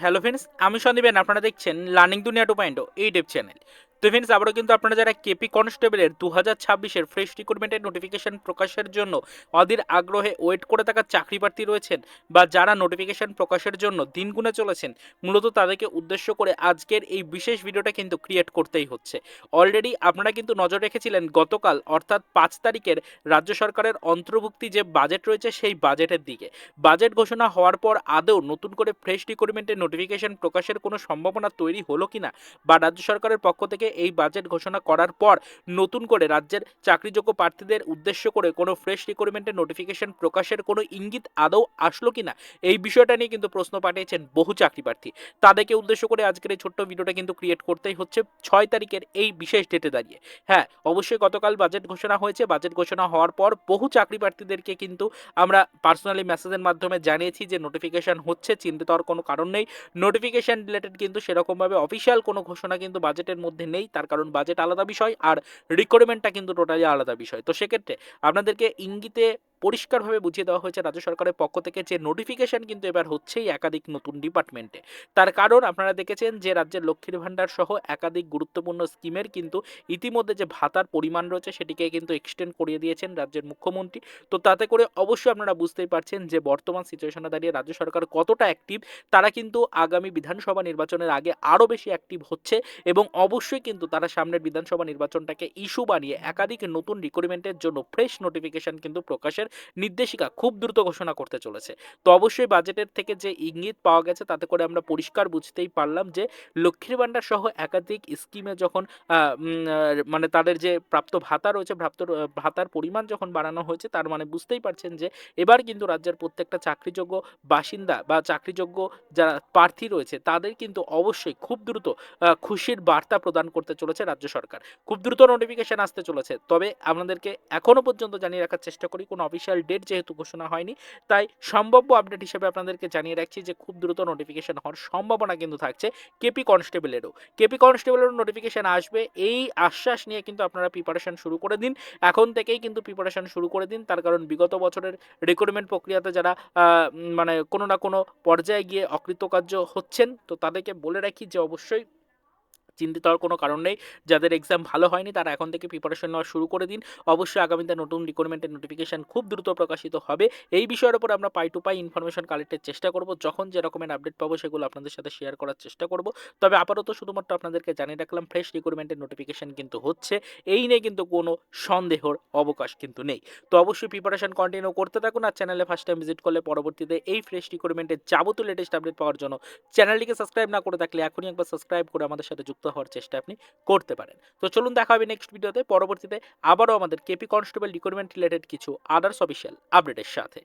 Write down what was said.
Hello friends আমি সন্দীপেন আপনারা দেখছেন learning Duniya two point YouTube channel. তো ফ্রেন্ডস আবারও কিন্তু আপনারা যারা কেপি কনস্টেবলের দু হাজার ছাব্বিশের ফ্রেশ রিক্রুটমেন্টের নোটিফিকেশন প্রকাশের জন্য অধীর আগ্রহে ওয়েট করে থাকা চাকরি প্রার্থী রয়েছেন বা যারা নোটিফিকেশন প্রকাশের জন্য দিন গুনে চলেছেন, মূলত তাদেরকে উদ্দেশ্য করে আজকের এই বিশেষ ভিডিওটা কিন্তু ক্রিয়েট করতেই হচ্ছে। অলরেডি আপনারা কিন্তু নজর রেখেছিলেন গতকাল, অর্থাৎ পাঁচ তারিখের রাজ্য সরকারের অন্তর্ভুক্তি যে বাজেট রয়েছে সেই বাজেটের দিকে। বাজেট ঘোষণা হওয়ার পর আদৌ নতুন করে ফ্রেশ রিক্রুটমেন্টের নোটিফিকেশন প্রকাশের কোনো সম্ভাবনা তৈরি হলো কিনা বা রাজ্য সরকারের পক্ষ থেকে এই বাজেট ঘোষণা করার পর নতুন করে রাজ্যের চাকরিযোগ্য প্রার্থীদের উদ্দেশ্য করে কোনো ফ্রেশ রিক্রুটমেন্টের নোটিফিকেশন প্রকাশের কোনো ইঙ্গিত আদৌ আসলো কিনা, এই বিষয়টা নিয়ে কিন্তু প্রশ্ন পাঠিয়েছেন বহু চাকরি প্রার্থী। তাদেরকে উদ্দেশ্য করে আজকের এই ছোট্ট ভিডিওটা কিন্তু ক্রিয়েট করতেই হচ্ছে ছয় তারিখের এই বিশেষ ডেটে দাঁড়িয়ে। হ্যাঁ অবশ্যই গতকাল বাজেট ঘোষণা হয়েছে বাজেট ঘোষণা হওয়ার পর বহু চাকরি প্রার্থীদেরকে কিন্তু আমরা পার্সোনালি মেসেজের মাধ্যমে জানিয়েছি যে নোটিফিকেশন হচ্ছে, চিন্তিত কোনো কারণ নেই। নোটিফিকেশন রিলেটেড কিন্তু সেরকমভাবে অফিসিয়াল কোনো ঘোষণা কিন্তু বাজেটের মধ্যে নেই। তার কারণ বাজেট আলাদা বিষয় আর রিকোয়ারমেন্টটা কিন্তু টোটালি আলাদা বিষয়। তো সেক্ষেত্রে আপনাদেরকে ইঙ্গিতে পরিষ্কারভাবে বুঝিয়ে দেওয়া হয়েছে রাজ্য সরকারের পক্ষ থেকে যে নোটিফিকেশন কিন্তু এবার হচ্ছেই একাধিক নতুন ডিপার্টমেন্টে তার কারণ আপনারা দেখেছেন যে রাজ্যের লক্ষ্মীর ভাণ্ডার সহ একাধিক গুরুত্বপূর্ণ স্কিমের কিন্তু ইতিমধ্যে যে ভাতার পরিমাণ রয়েছে সেটিকে কিন্তু এক্সটেন্ড করিয়ে দিয়েছেন রাজ্যের মুখ্যমন্ত্রী। তো তাতে করে অবশ্যই আপনারা বুঝতেই পারছেন যে বর্তমান সিচুয়েশনে দাঁড়িয়ে রাজ্য সরকার কতটা অ্যাক্টিভ তারা কিন্তু আগামী বিধানসভা নির্বাচনের আগে আরও বেশি অ্যাক্টিভ হচ্ছে এবং অবশ্যই কিন্তু তারা সামনের বিধানসভা নির্বাচনটাকে ইস্যু বানিয়ে একাধিক নতুন রিক্রুটমেন্টের জন্য ফ্রেশ নোটিফিকেশন কিন্তু প্রকাশের নির্দেশিকা খুব দ্রুত ঘোষণা করতে চলেছে। তো অবশ্যই বাজেটের থেকে যে ইঙ্গিত পাওয়া গেছে, তাতে করে আমরা পরিষ্কার বুঝতেই পারলাম যে লক্ষ্মীর ভাণ্ডার সহ একাধিক স্কিমে যখন মানে তাদের যে প্রাপ্ত ভাতা রয়েছে, প্রাপ্ত ভাতার পরিমাণ যখন বাড়ানো হয়েছে, তার মানে বুঝতেই পারছেন যে এবার কিন্তু রাজ্যের প্রত্যেকটা চাকরিযোগ্য বাসিন্দা বা চাকরিযোগ্য যারা প্রার্থী রয়েছে, তাদের কিন্তু অবশ্যই খুব দ্রুত খুশির বার্তা প্রদান করতে চলেছে রাজ্য সরকার। খুব দ্রুত নোটিফিকেশন আসতে চলেছে। তবে আপনাদেরকে এখনও পর্যন্ত জানিয়ে রাখার চেষ্টা করি, কোনো অফিসিয়াল ডেট যেহেতু ঘোষণা হয়নি, তাই সম্ভাব্য আপডেট হিসেবে আপনাদেরকে জানিয়ে রাখছি যে খুব দ্রুত নোটিফিকেশন হওয়ার সম্ভাবনা কিন্তু থাকছে কেপি কনস্টেবলেরও কেপি কনস্টেবলেরও নোটিফিকেশন আসবে, এই আশ্বাস নিয়ে কিন্তু আপনারা প্রিপারেশন শুরু করে দিন। এখন থেকেই কিন্তু প্রিপারেশন শুরু করে দিন, তার কারণ বিগত বছরের রিক্রুটমেন্ট প্রক্রিয়াতে যারা মানে কোনো না কোনো পর্যায়ে গিয়ে অকৃতকার্য হচ্ছেন, তো তাদেরকে বলে রাখি যে অবশ্যই চিন্তিত হওয়ার কোনো কারণ নেই। যাদের এক্সাম ভালো হয়নি, তারা এখন থেকে প্রিপারেশন নেওয়া শুরু করে দিন। অবশ্যই আগামীতে নতুন রিক্রুটমেন্টের নোটিফিকেশন খুব দ্রুত প্রকাশিত হবে। এই বিষয়ের উপর আমরা পাই টু পাই ইনফরমেশন কালেক্টের চেষ্টা করব। যখন যে রকমের আপডেট পাবো, সেগুলো আপনাদের সাথে শেয়ার করার চেষ্টা করব। তবে আপাতত শুধুমাত্র আপনাদেরকে জানিয়ে রাখলাম ফ্রেশ রিক্রুটমেন্টের নোটিফিকেশন কিন্তু হচ্ছে। এই নিয়ে কিন্তু কোনো সন্দেহর অবকাশ কিন্তু নেই। তো অবশ্যই প্রিপারেশন কন্টিনিউ করতে থাকুন আর চ্যানেলে ফার্স্ট টাইম ভিজিট করলে পরবর্তীতে এই ফ্রেশ রিক্রুটমেন্টের যাবতীয় লেটেস্ট আপডেট পাওয়ার জন্য চ্যানেলটিকে সাবস্ক্রাইব না করে থাকলে এখনই একবার সাবস্ক্রাইব করে আমাদের সাথে যুক্ত হওয়ার চেষ্টা আপনি করতে পারেন। তো চলুন দেখা হবে নেক্সট ভিডিওতে পরবর্তীতে আবারও আমাদের কেপি কনস্টেবল রিক্রুটমেন্ট রিলেটেড কিছু আদার্স অফিসিয়াল আপডেটের সাথে।